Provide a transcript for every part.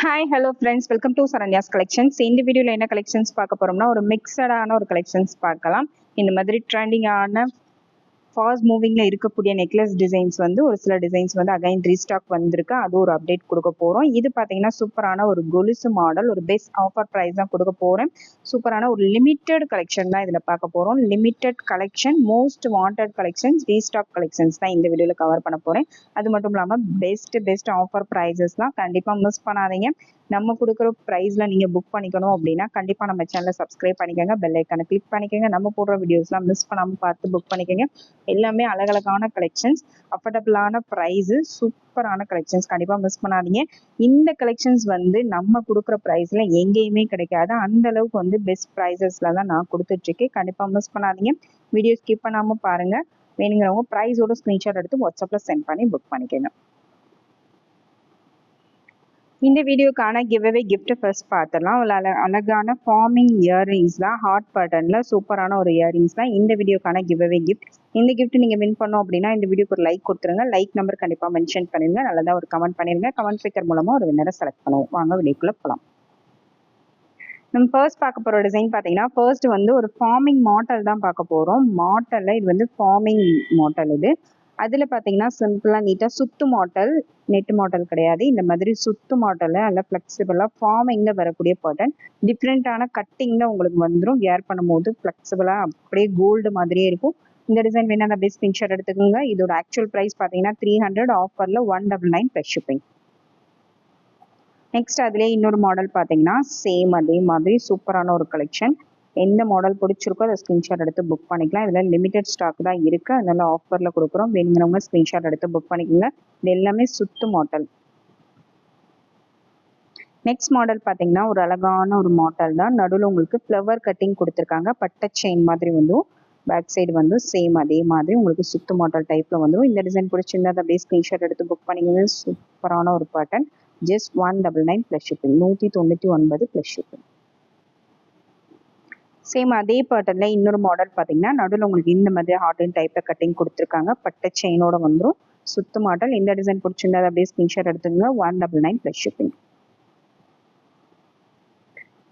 Hi hello friends welcome to Saranya's collections இந்த வீடியோவில் என்ன கலெக்ஷன்ஸ் பார்க்க போகிறோம்னா ஒரு மிக்சடான ஒரு கலெக்ஷன்ஸ் பார்க்கலாம். இந்த மாதிரி ட்ரெண்டிங்கான ஃபாஸ்ட் மூவிங்கில் இருக்கக்கூடிய நெக்லஸ் டிசைன்ஸ் வந்து ஒரு சில டிசைன்ஸ் வந்து அகைன் ரீஸ்டாக் வந்திருக்கு. அது ஒரு அப்டேட் கொடுக்க போகிறோம் இது பார்த்தீங்கன்னா சூப்பரான ஒரு கொலுசு மாடல் ஒரு பெஸ்ட் ஆஃபர் ப்ரைஸ் தான் கொடுக்க போகிறேன் சூப்பரான ஒரு லிமிட்டெட் கலெக்ஷன் தான் இதில் பார்க்க போகிறோம் limited collection most wanted collections restock collections தான் இந்த வீடியோவில் கவர் பண்ண போகிறேன் அது மட்டும் இல்லாமல் பெஸ்ட் பெஸ்ட் ஆஃபர் ப்ரைஸஸ்லாம் கண்டிப்பாக மிஸ் பண்ணாதீங்க. நம்ம கொடுக்குற ப்ரைஸில் நீங்கள் புக் பண்ணிக்கணும் அப்படின்னா கண்டிப்பாக நம்ம சேனலை சப்ஸ்கிரைப் பண்ணிக்கோங்க. பெல் ஐக்கானை கிளிக் பண்ணிக்கோங்க. நம்ம போடுற வீடியோஸ்லாம் மிஸ் பண்ணாமல் பார்த்து புக் பண்ணிக்கோங்க. எல்லாமே அழகழகான கலெக்ஷன்ஸ் அஃபர்டபுளான ப்ரைஸு சூப்பரான கலெக்ஷன்ஸ் கண்டிப்பாக மிஸ் பண்ணாதீங்க. இந்த கலெக்ஷன்ஸ் வந்து நம்ம கொடுக்குற ப்ரைஸில் எங்கேயுமே கிடைக்காது. அந்த அளவுக்கு வந்து பெஸ்ட் ப்ரைஸஸில் தான் நான் கொடுத்துட்ருக்கேன். கண்டிப்பாக மிஸ் பண்ணாதீங்க. வீடியோ ஸ்கிப் பண்ணாமல் பாருங்கள் வேணுங்கிறவங்க ப்ரைஸோட ஸ்க்ரீன்ஷாட் எடுத்து வாட்ஸ்அப்பில் சென்ட் பண்ணி புக் பண்ணிக்கோங்க. இந்த வீடியோக்கான கிவ்அவே கிஃப்ட் ஃபர்ஸ்ட் பார்த்துடலாம். ஒரு அழகான ஃபார்மிங் இயரிங்ஸ் தான் ஹார்ட் பட்டனில் சூப்பரான ஒரு இயரிங்ஸ் தான் இந்த வீடியோக்கான கிவ்அவே கிஃப்ட் இந்த கிஃப்ட் நீங்கள் வின் பண்ணோம் அப்படின்னா இந்த வீடியோக்கு ஒரு லைக் கொடுத்துருங்க. லைக் நம்பர் கண்டிப்பாக மென்ஷன் பண்ணிடுங்க. நல்லதாக ஒரு கமெண்ட் பண்ணிருங்க கமெண்ட் பிக்கர் மூலமாக ஒரு வின்னரை செலக்ட் பண்ணுவோம். வாங்க வீடியோக்குள்ளே போகலாம் நம்ம ஃபர்ஸ்ட் பார்க்க போகிற டிசைன் பார்த்தீங்கன்னா ஃபர்ஸ்ட் வந்து ஒரு ஃபார்மிங் மாடல் தான் பார்க்க போகிறோம் மாடலில் இது வந்து ஃபார்மிங் மாடல் இது. அதில் பார்த்தீங்கன்னா சிம்பிளாக நீட்டாக சுத்து மாடல் நெட் மாடல் கிடையாது. இந்த மாதிரி சுத்து மாடலில் நல்லா ஃப்ளெக்சிபிளாக ஃபார்மிங்கில் வரக்கூடிய பேட்டர்ன் டிஃப்ரெண்ட்டான கட்டிங்கில் உங்களுக்கு வந்துடும் வேர் பண்ணும்போது ஃப்ளெக்சிபிளாக அப்படியே கோல்டு மாதிரியே இருக்கும். இந்த டிசைன் வேணால் அப்படியே ஸ்க்ரீன்ஷாட் எடுத்துக்கோங்க. இதோட ஆக்சுவல் ப்ரைஸ் பார்த்தீங்கன்னா த்ரீ ஹண்ட்ரட் ஆஃபரில் one double nine plus shipping next அதிலே இன்னொரு மாடல் பார்த்தீங்கன்னா சேம் அதே மாதிரி சூப்பரான ஒரு கலெக்ஷன் எந்த மாடல் பிடிச்சிருக்கோ அதை ஸ்க்ரீன்ஷாட் எடுத்து புக் பண்ணிக்கலாம். இதில் லிமிடெட் ஸ்டாக் தான் இருக்குது அதனால ஆஃபரில் கொடுக்குறோம். வேணுங்கிறவங்க ஸ்க்ரீன்ஷாட் எடுத்து புக் பண்ணிக்கோங்க. இது எல்லாமே சுத்து மாடல் நெக்ஸ்ட் மாடல் பார்த்தீங்கன்னா ஒரு அழகான ஒரு மாடல் தான். நடுவில் உங்களுக்கு ஃப்ளவர் கட்டிங் கொடுத்துருக்காங்க. பட்டை செயின் மாதிரி வந்துடும் பேக் சைடு வந்து சேம் அதே மாதிரி உங்களுக்கு சுத்து மாடல் டைப்பில் வந்துடும் இந்த டிசைன் பிடிச்சிருந்தா அதை அப்படியே ஸ்க்ரீன்ஷாட் எடுத்து புக் பண்ணிக்கிறது சூப்பரான ஒரு pattern just one double nine plus shipping நூற்றி தொண்ணூற்றி ஒன்பது ப்ளஸ் ஷிப்பிங் சேம் அதே பேட்டர்னில் இன்னொரு மாடல் பார்த்தீங்கன்னா நடுவில் உங்களுக்கு இந்த மாதிரி ஹார்ட் அண்ட் டைப்பில் கட்டிங் கொடுத்துருக்காங்க. பட்டை செயினோட வந்துடும் சுத்து மாடல் இந்த டிசைன் பிடிச்சிருந்தா அப்படியே ஸ்கிரீன்ஷாட் எடுத்துங்க one double nine plus shipping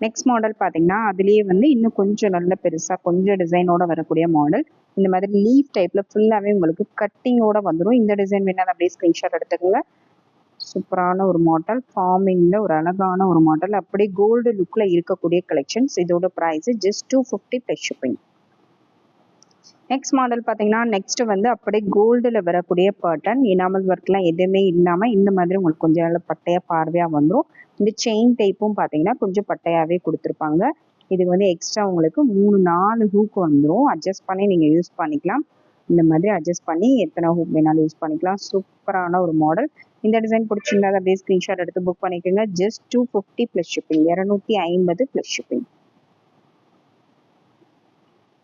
next model பார்த்தீங்கன்னா அதுலேயே வந்து இன்னும் கொஞ்சம் நல்ல பெருசாக கொஞ்சம் டிசைனோட வரக்கூடிய மாடல் இந்த மாதிரி லீஃப் டைப்பில் ஃபுல்லாகவே உங்களுக்கு கட்டிங்கோட வந்துடும் இந்த டிசைன் வேணாலும் அப்படியே ஸ்க்ரீன்ஷாட் எடுத்துக்கோங்க. சூப்பரான ஒரு மாடல் ஃபார்மிங்கில் ஒரு அழகான ஒரு மாடல் அப்படியே கோல்டு லுக்கில் இருக்கக்கூடிய கலெக்ஷன்ஸ் இதோட price just two fifty plus shipping next model பார்த்தீங்கன்னா நெக்ஸ்ட் வந்து அப்படியே கோல்டில் வரக்கூடிய பேட்டர்ன் இனாமல் ஒர்க்லாம் எதுவுமே இல்லாமல் இந்த மாதிரி உங்களுக்கு கொஞ்சம் நல்ல பட்டையாக பார்வையாக வந்துடும் இந்த செயின் டைப்பும் பார்த்தீங்கன்னா கொஞ்சம் பட்டையாகவே கொடுத்துருப்பாங்க. இது வந்து எக்ஸ்ட்ரா உங்களுக்கு மூணு நாலு ஹூக் வந்துடும் அட்ஜஸ்ட் பண்ணி நீங்கள் யூஸ் பண்ணிக்கலாம். இந்த மாதிரி அட்ஜஸ்ட் பண்ணி எத்தனை ஹூக் வேணாலும் யூஸ் பண்ணிக்கலாம். சூப்பரான ஒரு மாடல் இந்த டிசைன் பிடிச்சிருந்தா அப்படியே ஸ்க்ரீன்ஷாட் எடுத்து புக் பண்ணிக்கோங்க. Just two fifty plus shipping இரநூத்தி ஐம்பது ப்ளஸ் ஷிப்பிங்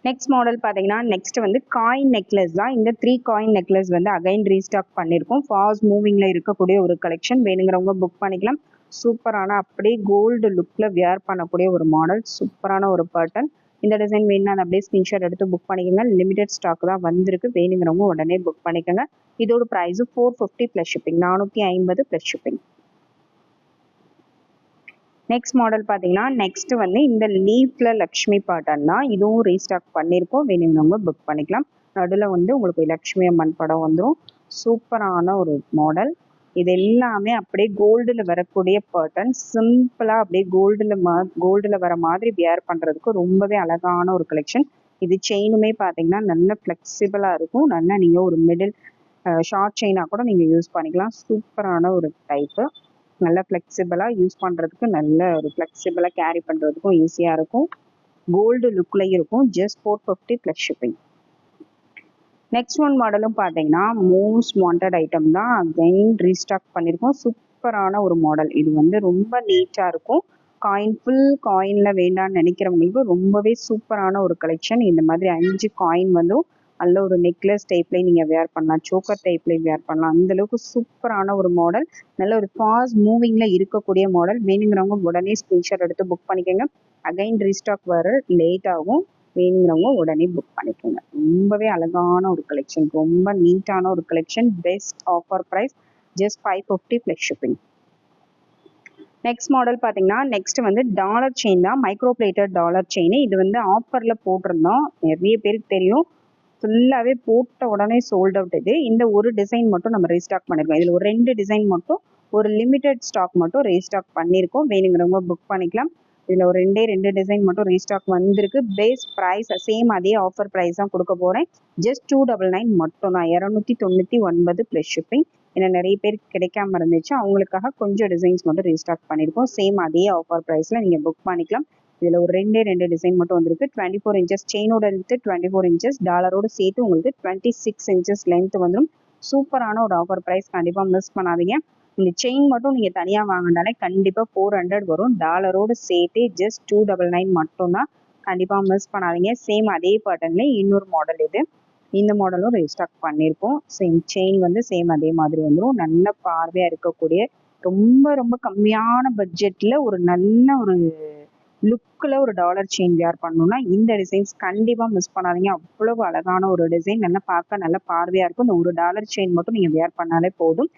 நெக்ஸ்ட் மாடல் பார்த்தீங்கன்னா நெக்ஸ்ட் வந்து காயின் நெக்லஸ் தான். இந்த த்ரீ காயின் நெக்லஸ் வந்து அகைன் ரீஸ்டாக் பண்ணியிருக்கோம் ஃபாஸ்ட் மூவிங்கில் இருக்கக்கூடிய ஒரு கலெக்ஷன் வேணுங்கிறவங்க புக் பண்ணிக்கலாம். சூப்பரான அப்படியே கோல்டு லுக்கில் வியர் பண்ணக்கூடிய ஒரு மாடல் சூப்பரான ஒரு பேட்டர்ன் இந்த டிசைன் வேணும்னா அப்படியே ஸ்கிரீன்ஷாட் எடுத்து புக் பண்ணிக்கோங்க. லிமிடெட் ஸ்டாக் தான் வந்திருக்கு. வேணுங்கிறவங்க உடனே புக் பண்ணிக்கோங்க. இதோட price four fifty plus shipping நானூற்றி ஐம்பது ப்ளஸ் ஷிப்பிங் நெக்ஸ்ட் மாடல் பார்த்தீங்கன்னா நெக்ஸ்ட் வந்து இந்த லீஃப்ல லக்ஷ்மி பாட்டன் தான். இதுவும் ரீஸ்டாக் பண்ணியிருக்கோம். வேணுங்கிறவங்க புக் பண்ணிக்கலாம். நடுவில் வந்து உங்களுக்கு லக்ஷ்மி அம்மன் படம் வந்துடும் சூப்பரான ஒரு மாடல் இது எல்லாமே அப்படியே கோல்டில் வரக்கூடிய பேட்டர்ன் சிம்பிளாக அப்படியே கோல்டில் மா கோல்டில் வர மாதிரி வியர் பண்ணுறதுக்கு ரொம்பவே அழகான ஒரு கலெக்ஷன் இது செயினுமே பார்த்தீங்கன்னா நல்ல ஃப்ளெக்சிபிளாக இருக்கும். நல்லா நீங்கள் ஒரு மிடில் ஷார்ட் செயினாக கூட நீங்கள் யூஸ் பண்ணிக்கலாம். சூப்பரான ஒரு டைப்பு நல்லா ஃப்ளெக்சிபிளாக யூஸ் பண்ணுறதுக்கு நல்ல ஒரு ஃப்ளெக்சிபிளாக கேரி பண்ணுறதுக்கும் ஈஸியாக இருக்கும். கோல்டு லுக்லேயும் இருக்கும். Just four fifty plus shipping next one மாடலும் பார்த்தீங்கன்னா மோஸ்ட் வாண்டட் ஐட்டம் தான் அகைன் ரீஸ்டாக் பண்ணியிருக்கோம் சூப்பரான ஒரு மாடல் இது வந்து ரொம்ப நீட்டாக இருக்கும். காயின் ஃபுல் காயினில் வேண்டாம்னு நினைக்கிறவங்களுக்கு ரொம்பவே சூப்பரான ஒரு கலெக்ஷன் இந்த மாதிரி அஞ்சு காயின் வந்து நல்ல ஒரு நெக்லஸ் டைப்லேயும் நீங்கள் வேர் பண்ணலாம். சோக்கர் டைப்லேயும் வேர் பண்ணலாம். அந்தளவுக்கு சூப்பரான ஒரு மாடல் நல்ல ஒரு ஃபாஸ்ட் மூவிங்கில் இருக்கக்கூடிய மாடல் வேணுங்கிறவங்க உடனே ஸ்க்ரீன்ஷாட் எடுத்து புக் பண்ணிக்கோங்க. அகைன் ரீஸ்டாக் வர லேட் ஆகும். வேணுங்கிறவங்க உடனே புக் பண்ணிக்கோங்க. ரொம்பவே அழகான ஒரு கலெக்ஷன் ரொம்ப நீட்டான ஒரு collection best offer price just five fifty plus shipping next model பார்த்தீங்கன்னா நெக்ஸ்ட் வந்து டாலர் செயின் தான் மைக்ரோ பிளேட்டட் டாலர் செயின் இது வந்து ஆஃபரில் போட்டிருந்தோம். நிறைய பேருக்கு தெரியும். ஃபுல்லாகவே போட்ட உடனே சோல்ட் அவுட் இது. இந்த ஒரு டிசைன் மட்டும் நம்ம ரீஸ்டாக் பண்ணியிருக்கோம் இதில் ஒரு ரெண்டு டிசைன் மட்டும் ஒரு லிமிடெட் ஸ்டாக் மட்டும் ரீஸ்டாக் பண்ணியிருக்கோம் வேணுங்கிறவங்க புக் பண்ணிக்கலாம். இதில் ஒரு ரெண்டே ரெண்டு டிசைன் மட்டும் ரீஸ்டாக் வந்திருக்கு. பேஸ் ப்ரைஸ் சேம் அதே ஆஃபர் ப்ரைஸ் தான் கொடுக்க போகிறேன் ஜஸ்ட் டூ டபுள் நைன் மட்டும் தான். இரநூத்தி தொண்ணூற்றி ஒன்பது ப்ளஸ் ஷிப்பிங் ஏன்னா நிறைய பேர் கிடைக்காம இருந்துச்சு. அவங்களுக்காக கொஞ்சம் டிசைன்ஸ் மட்டும் ரீஸ்டாக் பண்ணியிருக்கோம் சேம் அதே ஆஃபர் ப்ரைஸில் நீங்கள் புக் பண்ணிக்கலாம். இதில் ஒரு ரெண்டே ரெண்டு டிசைன் மட்டும் வந்திருக்கு. டுவெண்ட்டி ஃபோர் இன்ச்சஸ் செயினோட லென்த்து டுவெண்ட்டி ஃபோர் இன்ச்சஸ் டாலரோட சேர்த்து உங்களுக்கு டுவெண்ட்டி சிக்ஸ் இன்ச்சஸ் லென்த் வந்துடும் சூப்பரான ஒரு ஆஃபர் ப்ரைஸ் கண்டிப்பாக மிஸ் பண்ணாதீங்க. இந்த செயின் மட்டும் நீங்கள் தனியாக வாங்கினாலே கண்டிப்பாக ஃபோர் ஹண்ட்ரட் வரும். டாலரோடு சேர்த்து ஜஸ்ட் டூ டபுள் நைன் மட்டும்தான் கண்டிப்பாக மிஸ் பண்ணாதீங்க. சேம் அதே பேட்டர்னில் இன்னொரு மாடல் இது. இந்த மாடலும் ரீஸ்டாக் பண்ணியிருக்கோம் சேம் செயின் வந்து சேம் அதே மாதிரி வந்துடும் நல்ல பார்வையாக இருக்கக்கூடிய ரொம்ப ரொம்ப கம்மியான பட்ஜெட்டில் ஒரு நல்ல ஒரு லுக்கில் ஒரு டாலர் செயின் வேர் பண்ணணும்னா இந்த டிசைன்ஸ் கண்டிப்பாக மிஸ் பண்ணாதீங்க. அவ்வளவு அழகான ஒரு டிசைன் நல்லா பார்க்க நல்ல பார்வையாக இருக்கும். இந்த ஒரு டாலர் செயின் மட்டும் நீங்கள் வேர் பண்ணாலே போதும்.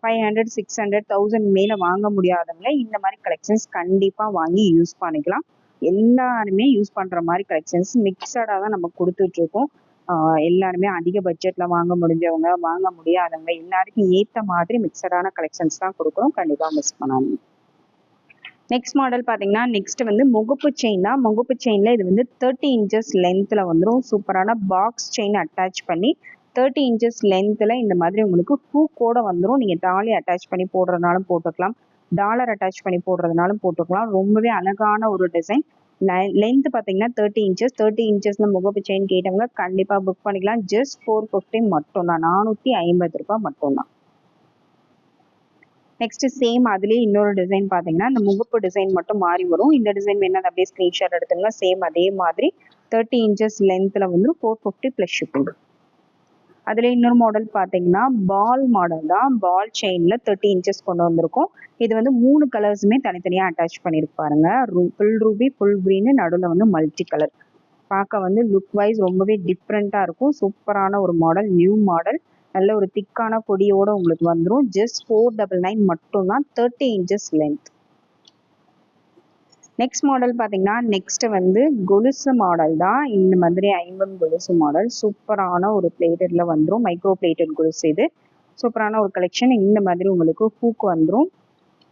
Five hundred six hundred thousand மேலே வாங்க முடியாதவங்க இந்த மாதிரி கலெக்ஷன்ஸ் கண்டிப்பாக வாங்கி யூஸ் பண்ணிக்கலாம். எல்லாருமே யூஸ் பண்ணுற மாதிரி கலெக்ஷன்ஸ் மிக்சடாக தான் நம்ம கொடுத்துட்ருக்கோம். எல்லாருமே அதிக பட்ஜெட்டில் வாங்க முடிஞ்சவங்க வாங்க முடியாதவங்க எல்லாருக்கும் ஏற்ற மாதிரி மிக்சடான கலெக்ஷன்ஸ் தான் கொடுக்குறோம் கண்டிப்பாக மிஸ் பண்ணாதீங்க. நெக்ஸ்ட் மாடல் பார்த்தீங்கன்னா நெக்ஸ்ட் வந்து முகப்பு செயின் தான். முகப்பு செயினில் இது வந்து தேர்ட்டி இன்ச்சஸ் லென்த்தில் வந்துடும் சூப்பரான பாக்ஸ் செயின் அட்டாச் பண்ணி தேர்ட்டி இன்ச்சஸ் லென்த்தில் இந்த மாதிரி உங்களுக்கு ஹூக்கோட வந்துடும் நீங்கள் தாலி அட்டாச் பண்ணி போடுறதுனாலும் போட்டுக்கலாம். டாலர் அட்டாச் பண்ணி போடுறதுனாலும் போட்டுக்கலாம். ரொம்பவே அழகான ஒரு டிசைன் லென்த் பார்த்தீங்கன்னா தேர்ட்டி இன்ச்சஸ் தேர்ட்டி இன்ச்சஸ்ல முகப்பு செயின் கேட்டவங்க கண்டிப்பாக புக் பண்ணிக்கலாம். ஜஸ்ட் ஃபோர் ஃபிஃப்டி மட்டும் தான் நானூற்றி ஐம்பது ரூபாய் மட்டும்தான். நெக்ஸ்ட் சேம் அதுலேயே இன்னொரு டிசைன் பார்த்தீங்கன்னா இந்த முகப்பு டிசைன் மட்டும் மாறி வரும். இந்த டிசைன் வேணா அப்படியே ஸ்க்ரீன்ஷாட் எடுத்துங்க சேம் அதே மாதிரி தேர்ட்டி இன்ச்சஸ் லென்த்தில் வந்து ஃபோர் ஃபிஃப்டி ப்ளஸ் ஷிப்பிங் அதில் இன்னொரு மாடல் பார்த்தீங்கன்னா பால் மாடல் தான். பால் செயினில் தேர்ட்டி இன்ச்சஸ் கொண்டு வந்திருக்கும். இது வந்து மூணு கலர்ஸுமே தனித்தனியாக அட்டாச் பண்ணியிருப்பாருங்க ஃபுல் ரூபி ஃபுல் க்ரீனு நடுவில் வந்து மல்டி கலர் பார்க்க வந்து லுக் வைஸ் ரொம்பவே டிஃப்ரெண்ட்டாக இருக்கும். சூப்பரான ஒரு மாடல் நியூ மாடல் நல்ல ஒரு திக்கான கொடியோட உங்களுக்கு வந்துடும் ஜஸ்ட் ஃபோர் டபுள் நைன் மட்டும்தான் thirty inches length next model பார்த்தீங்கன்னா நெக்ஸ்ட் வந்து கொலுசு மாடல் தான். இந்த மாதிரி ஐம்பன் கொலுசு மாடல் சூப்பரான ஒரு பிளேட்டட்ல வந்துடும் மைக்ரோ பிளேட்டட் கொலுசு இது. சூப்பரான ஒரு கலெக்ஷன் இந்த மாதிரி உங்களுக்கு ஹூக் வந்துடும்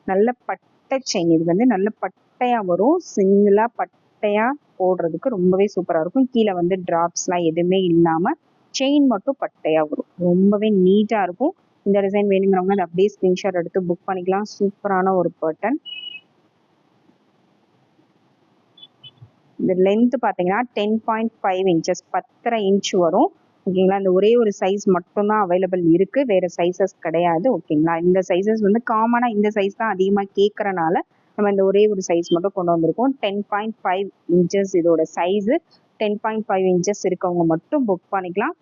நல்ல பட்டை செயின் இது வந்து நல்ல பட்டையாக வரும். சிங்கிளாக பட்டையாக போடுறதுக்கு ரொம்பவே சூப்பராக இருக்கும். கீழே வந்து ட்ராப்ஸ்லாம் எதுவுமே இல்லாமல் செயின் மட்டும் பட்டையாக வரும். ரொம்பவே நீட்டாக இருக்கும். இந்த டிசைன் வேணுங்கிறவங்க அதை அப்படியே ஸ்க்ரீன்ஷாட் எடுத்து புக் பண்ணிக்கலாம். சூப்பரான ஒரு பட்டன் இந்த லென்த் பார்த்தீங்கன்னா டென் பாயிண்ட் ஃபைவ் இன்ச்சஸ் பத்தரை இன்ச் வரும். ஓகேங்களா? இந்த ஒரே ஒரு சைஸ் மட்டும்தான் அவைலபிள் இருக்குது வேறு சைஸஸ் கிடையாது. ஓகேங்களா? இந்த சைஸஸ் வந்து காமனாக இந்த சைஸ் தான் அதிகமாக கேட்குறனால நம்ம இந்த ஒரே ஒரு சைஸ் மட்டும் கொண்டு வந்திருக்கோம். டென் பாயிண்ட் ஃபைவ் இன்ச்சஸ் இதோட size ten point five inches இருக்கவங்க மட்டும் புக் பண்ணிக்கலாம்.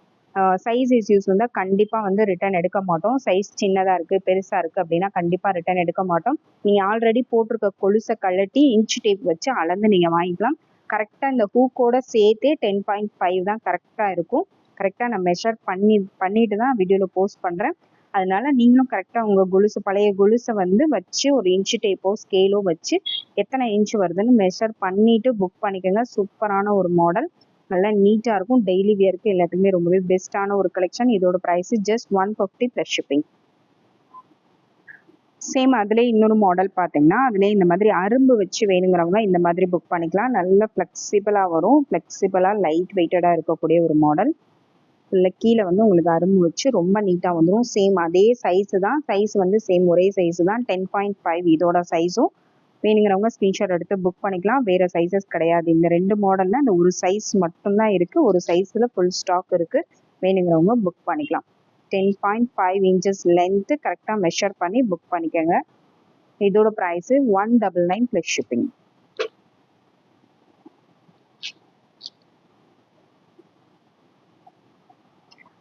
சைஸ் இஷ்யூஸ் வந்து கண்டிப்பாக வந்து ரிட்டர்ன் எடுக்க மாட்டோம். சைஸ் சின்னதாக இருக்குது பெருசாக இருக்குது அப்படின்னா கண்டிப்பாக ரிட்டர்ன் எடுக்க மாட்டோம். நீங்கள் ஆல்ரெடி போட்டிருக்க கொலுசை கழட்டி இன்ச் டேப் வச்சு அளந்து நீங்கள் வாங்கிக்கலாம். கரெக்டாக இந்த ஹூக்கோட சேர்த்தே டென் பாயிண்ட் ஃபைவ் தான் கரெக்டாக இருக்கும். கரெக்டாக நான் மெஷர் பண்ணி பண்ணிட்டு தான் வீடியோவில் போஸ்ட் பண்ணுறேன் அதனால நீங்களும் கரெக்டாக உங்கள் கொலுசு பழைய கொலுசை வந்து வச்சு ஒரு இன்ச்சு டேப்போ ஸ்கேலோ வச்சு எத்தனை இன்ச்சு வருதுன்னு மெஷர் பண்ணிட்டு புக் பண்ணிக்கோங்க. சூப்பரான ஒரு மாடல் நல்லா நீட்டாக இருக்கும். டெய்லி வியருக்கு எல்லாத்துக்குமே ரொம்பவே பெஸ்ட்டான ஒரு கலெக்ஷன் இதோட price just one fifty plus shipping same அதிலே இன்னொரு மாடல் பார்த்தீங்கன்னா அதிலே இந்த மாதிரி அரும்பு வச்சு வேணுங்கிறவங்க இந்த மாதிரி புக் பண்ணிக்கலாம். நல்ல ஃப்ளெக்சிபிளாக வரும். ஃப்ளெக்சிபிளாக லைட் வெயிட்டடாக இருக்கக்கூடிய ஒரு மாடல் இல்லை கீழே வந்து உங்களுக்கு அரும்பு வச்சு ரொம்ப நீட்டாக வந்துடும் சேம் அதே சைஸு தான். சைஸ் வந்து சேம் ஒரே சைஸு தான். டென் பாயிண்ட் ஃபைவ் இதோட சைஸும் வேணுங்கிறவங்க ஸ்க்ரீன்ஷாட் எடுத்து புக் பண்ணிக்கலாம். வேறு சைஸஸ் கிடையாது. இந்த ரெண்டு மாடலில் இந்த ஒரு சைஸ் மட்டும்தான் இருக்குது ஒரு சைஸில் ஃபுல் ஸ்டாக் இருக்குது வேணுங்கிறவங்க புக் பண்ணிக்கலாம். Ten point five inches length கரெக்டாக மெஷர் பண்ணி புக் பண்ணிக்கோங்க. இதோட price one double nine plus shipping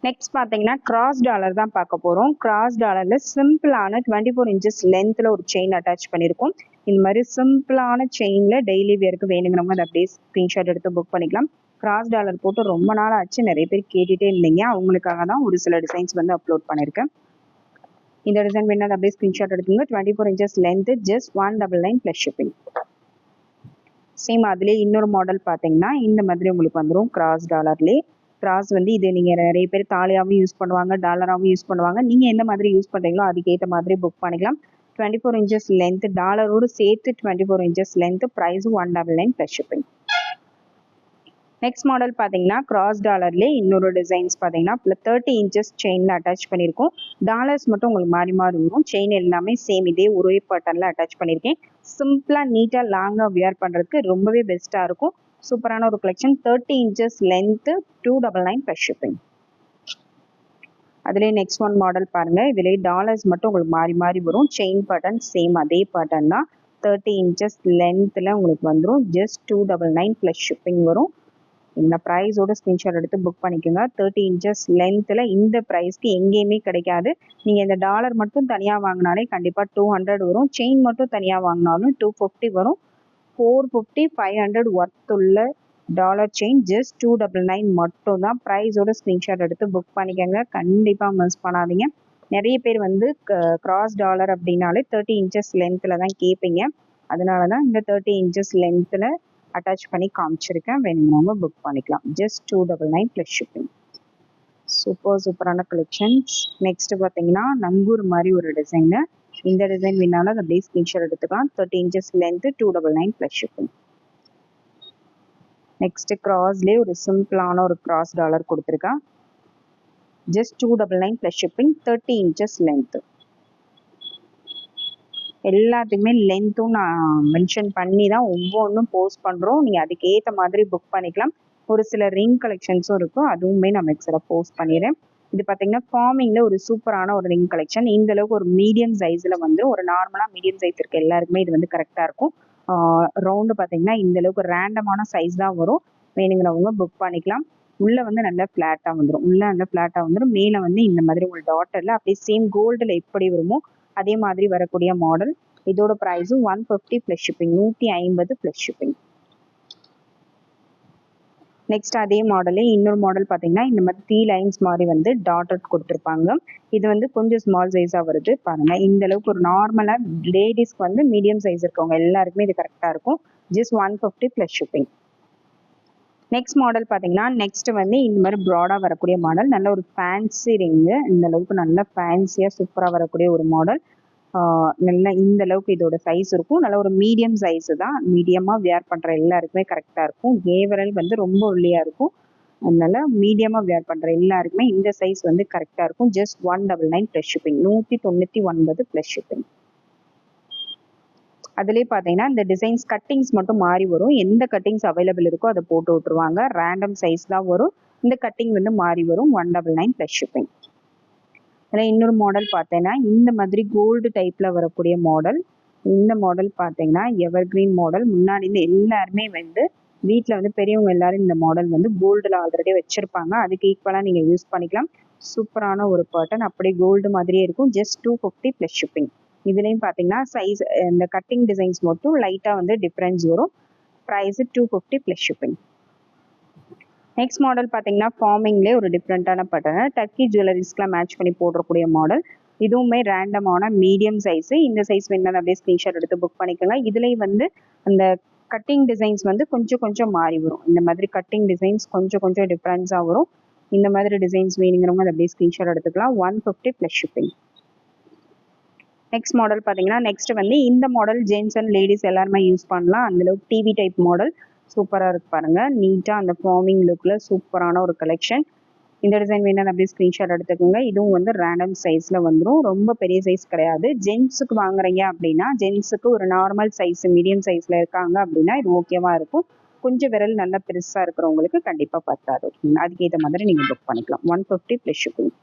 next பார்த்தீங்கன்னா கிராஸ் டாலர் தான் பார்க்க போகிறோம் கிராஸ் டாலரில் சிம்பிளான டுவெண்ட்டி ஃபோர் இன்ச்சஸ் லென்த்தில் ஒரு செயின் அட்டாச் பண்ணியிருக்கோம் இந்த மாதிரி சிம்பிளான செயினில் டெய்லி வேருக்கு வேணுங்கிறவங்க அதை அப்படியே ஸ்க்ரீன்ஷாட் எடுத்து புக் பண்ணிக்கலாம். கிராஸ் டாலர் போட்டு ரொம்ப நாள் ஆச்சு நிறைய பேர் கேட்டுகிட்டே இருந்தீங்க. அவங்களுக்காக தான் ஒரு சில டிசைன்ஸ் வந்து அப்லோட் பண்ணியிருக்கேன். இந்த டிசைன் வேணாலும் அப்படியே ஸ்க்ரீன்ஷாட் எடுத்துங்க twenty four inches length just one double nine plus shipping same அதுலேயே இன்னொரு மாடல் பார்த்தீங்கன்னா இந்த மாதிரி உங்களுக்கு வந்துடும் கிராஸ் டாலர்லேயே கிராஸ் வந்து இது நீங்கள் நிறைய பேர் தாலியாகவும் யூஸ் பண்ணுவாங்க டாலராகவும் யூஸ் பண்ணுவாங்க. நீங்கள் எந்த மாதிரி யூஸ் பண்ணுறீங்களோ அதுக்கேற்ற மாதிரி புக் பண்ணிக்கலாம். டுவெண்ட்டி ஃபோர் இன்ச்சஸ் லென்த் டாலரோடு சேர்த்து டுவெண்ட்டி ஃபோர் இன்ச்சஸ் லென்த் ப்ரைஸும் one double nine plus shipping next model பார்த்தீங்கன்னா கிராஸ் டாலர்லேயே இன்னொரு டிசைன்ஸ் பார்த்தீங்கன்னா தேர்ட்டி இன்ச்சஸ் செயினில் அட்டாச் பண்ணியிருக்கோம் டாலர்ஸ் மட்டும் உங்களுக்கு மாறி மாறி வரும். செயின் எல்லாமே சேம் இதே ஒரே பட்டனில் அட்டாச் பண்ணியிருக்கேன் சிம்பிளாக நீட்டாக லாங்காக வியர் பண்ணுறதுக்கு ரொம்பவே பெஸ்ட்டாக இருக்கும். சூப்பரான ஒரு collection thirty inches length two double nine plus shipping அதுலேயே நெக்ஸ்ட் ஒன் மாடல் பாருங்கள் இதுலேயே டாலர்ஸ் மட்டும் உங்களுக்கு மாறி மாறி வரும். செயின் பட்டன் சேம் அதே பட்டன் தான். தேர்ட்டி இன்ச்சஸ் லென்த்தில் உங்களுக்கு வந்துடும் just two double nine plus shipping வரும். இந்த ப்ரைஸோட ஸ்க்ரீன்ஷாட் எடுத்து புக் பண்ணிக்கோங்க. தேர்ட்டி இன்ச்சஸ் லென்த்தில் இந்த ப்ரைஸ்க்கு எங்கேயுமே கிடைக்காது. நீங்கள் இந்த டாலர் மட்டும் தனியாக வாங்கினாலே கண்டிப்பாக டூ ஹண்ட்ரட் வரும். செயின் மட்டும் தனியாக வாங்கினாலும் டூ ஃபிஃப்டி வரும். Four fifty five hundred worth உள்ள dollar chain just two double nine மட்டும் தான் ப்ரைஸோட ஸ்க்ரீன்ஷாட் எடுத்து புக் பண்ணிக்கோங்க. கண்டிப்பாக மிஸ் பண்ணாதீங்க. நிறைய பேர் வந்து கிராஸ் டாலர் அப்படின்னாலே தேர்ட்டி இன்ச்சஸ் லென்த்தில் தான் கேட்பீங்க அதனால தான் இந்த தேர்ட்டி இன்ச்சஸ் லென்த்தில் அட்டாச் பண்ணி காமிச்சிருக்கேன். வேணுங்கிறவங்க புக் பண்ணிக்கலாம். Just two double nine plus shipping super சூப்பரான கலெக்ஷன்ஸ் நெக்ஸ்ட் பார்த்தீங்கன்னா நங்கூர் மாதிரி ஒரு டிசைனு இந்த டிசைன் வேணாலும் அதை அப்படியே ஸ்க்ரீன்ஷாட் எடுத்துக்கலாம். Thirty inches length two double nine plus shipping next கிராஸ்லேயே ஒரு சிம்பிளான ஒரு கிராஸ் டாலர் கொடுத்துருக்கா. Just two double nine plus shipping thirty inches length எல்லாத்துக்குமே லென்த்தும் நான் மென்ஷன் பண்ணி தான் ஒவ்வொன்றும் போஸ்ட் பண்ணுறோம் நீங்கள் அதுக்கேற்ற மாதிரி புக் பண்ணிக்கலாம். ஒரு சில ரிங் கலெக்ஷன்ஸும் இருக்கும். அதுவுமே நான் மிக்சரை போஸ்ட் பண்ணிடுறேன். இது பார்த்தீங்கன்னா ஃபார்மிங்கில் ஒரு சூப்பரான ஒரு ரிங் கலெக்ஷன் இந்த அளவுக்கு ஒரு மீடியம் சைஸில் வந்து ஒரு நார்மலாக மீடியம் சைஸ் இருக்க எல்லாருக்குமே இது வந்து கரெக்டாக இருக்கும். ரவுண்டு பார்த்தீங்கன்னா இந்த அளவுக்கு ரேண்டமான சைஸ் தான் வரும். வேணுங்கிறவங்க புக் பண்ணிக்கலாம். உள்ளே வந்து நல்லா ஃப்ளாட்டாக வந்துடும் உள்ளே நல்லா ஃப்ளாட்டாக வந்துடும் மேலே வந்து இந்த மாதிரி ஒரு டாட்டரில் அப்படியே சேம் கோல்டில் எப்படி வருமோ அதே மாதிரி வரக்கூடிய மாடல் இதோட ப்ரைஸும் ஒன் ஃபிஃப்டி ப்ளஸ் ஷிப்பிங் நூற்றி ஐம்பது ப்ளஸ் ஷிப்பிங் நெக்ஸ்ட் அதே மாடலே இன்னொரு மாடல் பார்த்தீங்கன்னா இந்த மாதிரி த்ரீ லைன்ஸ் மாதிரி வந்து டாட்டட் கொடுத்துருப்பாங்க. இது வந்து கொஞ்சம் ஸ்மால் சைஸாக வருது. பாருங்க இந்த அளவுக்கு ஒரு நார்மலாக லேடிஸ்க்கு வந்து மீடியம் சைஸ் இருக்கவங்க எல்லாருக்குமே இது கரெக்டாக இருக்கும். Just one fifty plus shipping next model பார்த்தீங்கன்னா நெக்ஸ்ட் வந்து இந்த மாதிரி ப்ராடாக வரக்கூடிய மாடல் நல்ல ஒரு ஃபேன்சி ரிங்கு இந்த அளவுக்கு நல்ல ஃபேன்சியாக சூப்பராக வரக்கூடிய ஒரு மாடல் நல்ல இந்த அளவுக்கு இதோட சைஸ் இருக்கும். நல்ல ஒரு மீடியம் சைஸு தான். மீடியமாக வேர் பண்ணுற எல்லாருக்குமே கரெக்டாக இருக்கும். ஏவரல் வந்து ரொம்ப ஒல்லியாக இருக்கும். அதனால மீடியமாக வேர் பண்ணுற எல்லாருக்குமே இந்த சைஸ் வந்து கரெக்டாக இருக்கும். Just one double nine plus shipping நூற்றி தொண்ணூற்றி ஒன்பது ப்ளஸ் ஷிப்பிங் அதுலேயே பார்த்தீங்கன்னா இந்த டிசைன்ஸ் கட்டிங்ஸ் மட்டும் மாறி வரும். எந்த கட்டிங்ஸ் அவைலபிள் இருக்கோ அதை போட்டு விட்ருவாங்க ரேண்டம் சைஸ் தான் வரும். இந்த கட்டிங் வந்து மாறி வரும். One double nine plus shipping அதில் இன்னொரு மாடல் பார்த்தீங்கன்னா இந்த மாதிரி கோல்டு டைப்பில் வரக்கூடிய மாடல் இந்த மாடல் பார்த்தீங்கன்னா எவர் கிரீன் மாடல் முன்னாடி இருந்து எல்லாருமே வந்து வீட்டில் வந்து பெரியவங்க எல்லாரும் இந்த மாடல் வந்து கோல்டில் ஆல்ரெடி வச்சுருப்பாங்க. அதுக்கு ஈக்குவலாக நீங்கள் யூஸ் பண்ணிக்கலாம். சூப்பரான ஒரு பர்டன் அப்படியே கோல்டு மாதிரியே இருக்கும். Just two fifty plus shipping இதுலேயும் பார்த்தீங்கன்னா சைஸ் இந்த கட்டிங் டிசைன்ஸ் மட்டும் லைட்டாக வந்து டிஃப்ரென்ஸ் வரும். Price two fifty plus shipping next model பார்த்தீங்கன்னா ஃபார்மிங்லேயே ஒரு டிஃப்ரெண்ட்டான பட்டன் டர்க்கி ஜுவல்லரிஸ்க்குலாம் மேட்ச் பண்ணி போடக்கூடிய மாடல் இதுவுமே ரேண்டமான மீடியம் சைஸு இந்த சைஸ் வேணும் அப்படியே ஸ்க்ரீன்ஷாட் எடுத்து புக் பண்ணிக்கலாம். இதுலேயும் வந்து அந்த கட்டிங் டிசைன்ஸ் வந்து கொஞ்சம் கொஞ்சம் மாறி வரும். இந்த மாதிரி கட்டிங் டிசைன்ஸ் கொஞ்சம் கொஞ்சம் டிஃப்ரென்ஸாக வரும். இந்த மாதிரி டிசைன்ஸ் வேணுங்கிறவங்க அதை அப்படியே ஸ்க்ரீன்ஷாட் எடுத்துக்கலாம். One fifty plus shipping next model பார்த்தீங்கன்னா நெக்ஸ்ட் வந்து இந்த மாடல் ஜென்ஸ் அண்ட் லேடிஸ் எல்லாருமே யூஸ் பண்ணலாம். அந்தளவுக்கு டிவி டைப் மாடல் சூப்பராக இருக்கு பாருங்க. நீட்டாக அந்த ஃபார்மிங் லுக்கில் சூப்பரான ஒரு கலெக்ஷன் இந்த டிசைன் வேணும் அப்படியே ஸ்க்ரீன்ஷாட் எடுத்துக்கோங்க. இதுவும் வந்து ரேண்டம் சைஸில் வந்துடும் ரொம்ப பெரிய சைஸ் கிடையாது. ஜென்ஸுக்கு வாங்குறீங்க அப்படின்னா ஜென்ஸுக்கு ஒரு நார்மல் சைஸ் மீடியம் சைஸில் இருக்காங்க அப்படின்னா இது ஓகேவாக இருக்கும். கொஞ்சம் விரல் நல்லா பெருசாக இருக்கிறவங்களுக்கு கண்டிப்பாக பத்தாது. அதுக்கேற்ற மாதிரி நீங்கள் புக் பண்ணிக்கலாம். One fifty plus shipping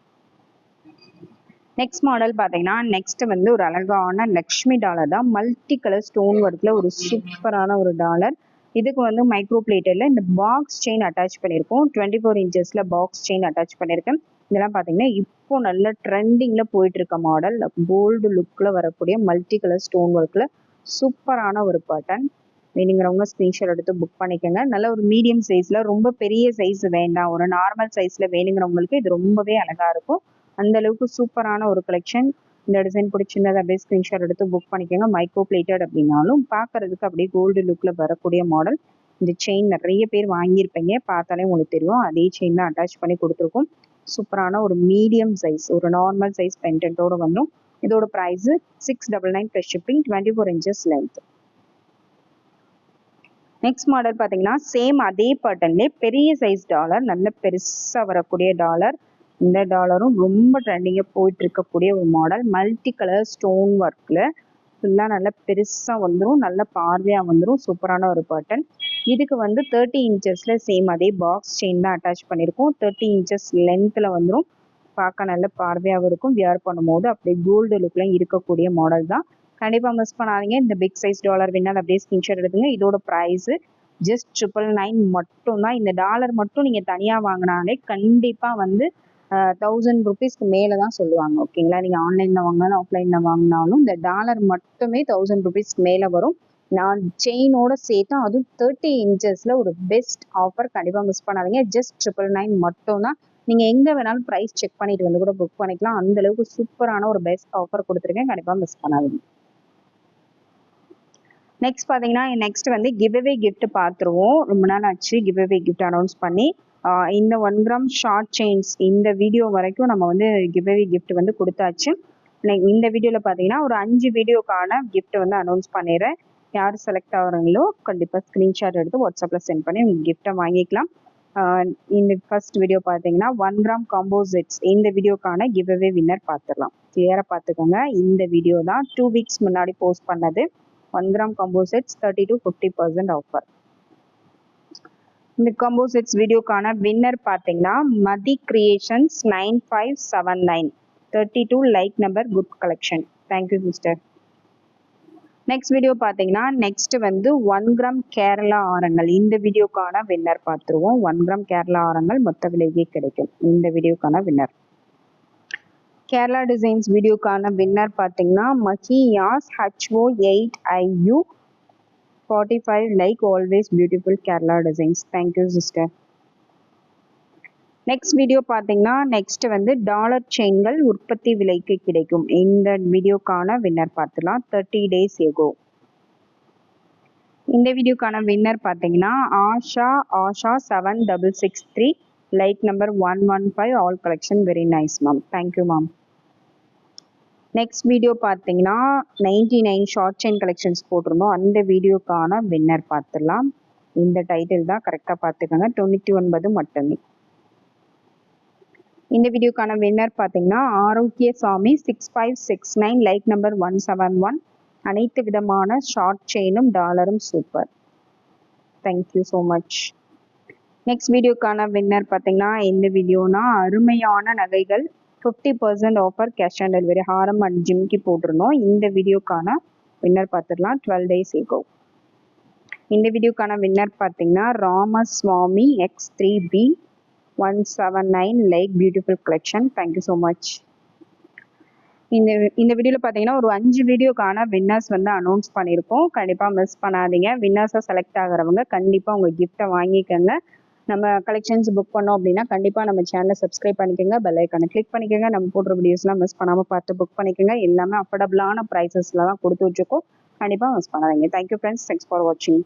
next model பார்த்தீங்கன்னா நெக்ஸ்ட் வந்து ஒரு அழகான லக்ஷ்மி டாலர் தான். மல்டி கலர் ஸ்டோன் ஒர்க்கில் ஒரு சூப்பரான ஒரு டாலர் இதுக்கு வந்து மைக்ரோ பிளேட்டில் இந்த பாக்ஸ் செயின் அட்டாச் பண்ணியிருக்கோம். டுவெண்ட்டி ஃபோர் இன்ச்சஸில் பாக்ஸ் செயின் அட்டாச் பண்ணியிருக்கேன். இதெல்லாம் பார்த்தீங்கன்னா இப்போ நல்ல ட்ரெண்டிங்கில் போயிட்டு இருக்க மாடல் கோல்டு லுக்கில் வரக்கூடிய மல்டி கலர் ஸ்டோன் ஒர்க்கில் சூப்பரான ஒரு பட்டன் வேணுங்கிறவங்க ஸ்க்ரீன்ஷாட் எடுத்து புக் பண்ணிக்கோங்க. நல்ல ஒரு மீடியம் சைஸில் ரொம்ப பெரிய சைஸ் வேண்டாம். ஒரு நார்மல் சைஸில் வேணுங்கிறவங்களுக்கு இது ரொம்பவே அழகாக இருக்கும். அந்த அளவுக்கு சூப்பரான ஒரு கலெக்ஷன் இந்த டிசைன் பிடிச்சிருந்தது அப்படியே ஸ்க்ரீன்ஷாட் எடுத்து புக் பண்ணிக்கோங்க. மைக்ரோ பிளேட்டட் அப்படின்னாலும் பார்க்கறதுக்கு அப்படியே கோல்டு லுக்கில் வரக்கூடிய மாடல் இந்த செயின் நிறைய பேர் வாங்கியிருப்பீங்க. பார்த்தாலே உங்களுக்கு தெரியும். அதே செயின் தான் அட்டாச் பண்ணி கொடுத்துருக்கோம். சூப்பரான ஒரு மீடியம் சைஸ் ஒரு நார்மல் சைஸ் பென்டென்ட்டோட வந்துடும் இதோட price six double nine plus shipping twenty four inches length next model பார்த்தீங்கன்னா சேம் அதே பட்டன்லேயே பெரிய சைஸ் டாலர் நல்ல பெருசாக வரக்கூடிய டாலர் இந்த டாலரும் ரொம்ப ட்ரெண்டிங்காக போயிட்டு இருக்கக்கூடிய ஒரு மாடல் மல்டி கலர் ஸ்டோன் ஒர்க்கில் ஃபுல்லாக நல்லா பெருசாக வந்துடும் நல்ல பார்வையாக வந்துடும் சூப்பரான ஒரு பேட்டர்ன் இதுக்கு வந்து தேர்ட்டி இன்ச்சஸில் சேம் அதே பாக்ஸ் செயின் தான் அட்டாச் பண்ணியிருக்கோம். தேர்ட்டி இன்ச்சஸ் லென்த்தில் வந்துடும் பார்க்க நல்ல பார்வையாகவும் இருக்கும். வியர் பண்ணும்போது அப்படியே கோல்டு லுக்கில் இருக்கக்கூடிய மாடல் தான். கண்டிப்பாக மிஸ் பண்ணாதீங்க. இந்த பிக் சைஸ் டாலர் வேணால் அப்படியே ஸ்கிரீன்ஷாட் எடுத்துங்க. இதோட ப்ரைஸு ஜஸ்ட் ட்ரிபிள் நைன் மட்டும் தான் இந்த டாலர் மட்டும் நீங்கள் தனியாக வாங்கினாலே கண்டிப்பாக வந்து தௌசண்ட் ருபீஸ்க்கு மேலே தான் சொல்லுவாங்க ஓகேங்களா நீங்கள் ஆன்லைனில் வாங்கினாலும் ஆஃப்லைனில் வாங்கினாலும் இந்த டாலர் மட்டுமே தௌசண்ட் ருபீஸ்க்கு மேலே வரும். நான் செயினோட சேர்த்து அதுவும் தேர்ட்டி இன்ச்சஸில் ஒரு பெஸ்ட் ஆஃபர் கண்டிப்பாக மிஸ் பண்ணாதீங்க. ஜஸ்ட் ட்ரிபிள் நைன் மட்டும் தான் நீங்கள் எங்கே வேணாலும் ப்ரைஸ் செக் பண்ணிட்டு வந்து கூட புக் பண்ணிக்கலாம். அந்த அளவுக்கு சூப்பரான ஒரு பெஸ்ட் ஆஃபர் கொடுத்துருக்கேன். கண்டிப்பாக மிஸ் பண்ணாதீங்க. நெக்ஸ்ட் பார்த்தீங்கன்னா நெக்ஸ்ட் வந்து கிவ்அவே கிஃப்ட் பார்த்துருவோம் ரொம்ப நாள் ஆச்சு. கிவ்அவே கிஃப்ட் அனௌன்ஸ் பண்ணி இந்த ஒன் கிராம் ஷார்ட் செயின்ஸ் இந்த வீடியோ வரைக்கும் நம்ம வந்து கிவ்அவே கிஃப்ட் வந்து கொடுத்தாச்சு. இந்த வீடியோவில் பார்த்தீங்கன்னா ஒரு அஞ்சு வீடியோக்கான கிஃப்ட் வந்து அனௌன்ஸ் பண்ணிடுறேன். யார் செலக்ட் ஆகுறாங்களோ கண்டிப்பாக ஸ்க்ரீன்ஷாட் எடுத்து வாட்ஸ்அப்பில் சென்ட் பண்ணி உங்கள் கிஃப்ட்டை வாங்கிக்கலாம். இந்த ஃபர்ஸ்ட் வீடியோ பார்த்தீங்கன்னா ஒன் கிராம் காம்போசிட்ஸ் இந்த வீடியோக்கான கிவ்அவே வின்னர் பார்த்துடலாம் கிளியராக பார்த்துக்கோங்க இந்த வீடியோ தான் டூ வீக்ஸ் முன்னாடி போஸ்ட் பண்ணது. One gram composites thirty to fifty percent offer இந்த காம்போசிட்ஸ் வீடியோக்கான வின்னர் பார்த்தீங்கன்னா Mathi creations nine five seven nine thirty two like number good collection thank you sister next video பார்த்தீங்கன்னா next வந்து one gram Kerala ஆரங்கள். இந்த வீடியோக்கான winner பார்த்துருவோம். One gram Kerala ஆரங்கள் மொத்த விலையே கிடைக்கும். இந்த வீடியோக்கான வின்னர் கேரளா டிசைன்ஸ் வீடியோக்கான வின்னர் பார்த்தீங்கன்னா மஹியாஸ் H O eight I U forty five like always beautiful Kerala designs thank you sister next video பார்த்தீங்கன்னா நெக்ஸ்ட் வந்து டாலர் செயின்கள் உற்பத்தி விலைக்கு கிடைக்கும். இந்த வீடியோக்கான வின்னர் பார்த்துலாம் தேர்ட்டி டேஸ் எகோ இந்த வீடியோக்கான வின்னர் பார்த்தீங்கன்னா Asha Asha seven double six three like number one one five all collection very nice ma'am thank you ma'am next video பார்த்தீங்கன்னா ninety nine short chain collections போட்டிருந்தோம். அந்த வீடியோக்கான winner பார்த்துடலாம். இந்த title தான் கரெக்டாக பார்த்துக்கோங்க. தொண்ணூற்றி ஒன்பது மட்டுமே. இந்த வீடியோக்கான வின்னர் பார்த்தீங்கன்னா Arokiya Samy six five six nine like number one seven one அனைத்து விதமான ஷார்ட் செயினும் டாலரும் super thank you so much next வீடியோக்கான வின்னர் பார்த்தீங்கன்னா இந்த வீடியோனா அருமையான நகைகள். Fifty percent offer cash on delivery Haram and ஜிம்க்கு போட்டிருந்தோம். இந்த வீடியோக்கான வின்னர் பார்த்துடலாம். டுவெல் டேஸ் ஏகோ இந்த வீடியோக்கான வின்னர் பார்த்தீங்கன்னா Ramaswamy X three B one seven nine like beautiful collection thank you so much இந்த இந்த வீடியோவில் பார்த்தீங்கன்னா ஒரு அஞ்சு வீடியோக்கான வின்னர்ஸ் வந்து அனௌன்ஸ் பண்ணியிருக்கோம். கண்டிப்பாக மிஸ் பண்ணாதீங்க. வின்னர்ஸாக செலக்ட் ஆகிறவங்க கண்டிப்பாக உங்கள் கிஃப்ட்டை வாங்கிக்கோங்க. நம்ம கலெக்ஷன்ஸ் புக் பண்ணோம் அப்படின்னா கண்டிப்பாக நம்ம சேனலை சப்ஸ்கிரைப் பண்ணிக்கோங்க. பெல் ஐக்கானை கிளிக் பண்ணிக்கோங்க. நம்ம போடுற வீடியோஸ்லாம் மிஸ் பண்ணாமல் பார்த்து புக் பண்ணிக்கோங்க. எல்லாமே அஃபோர்டபுளான ப்ரைஸஸில் தான் கொடுத்து வச்சுருக்கோம். கண்டிப்பாக மிஸ் பண்ணாதீங்க. தேங்க்யூ ஃப்ரெண்ட்ஸ் தேங்க்ஸ் ஃபார் வாட்சிங்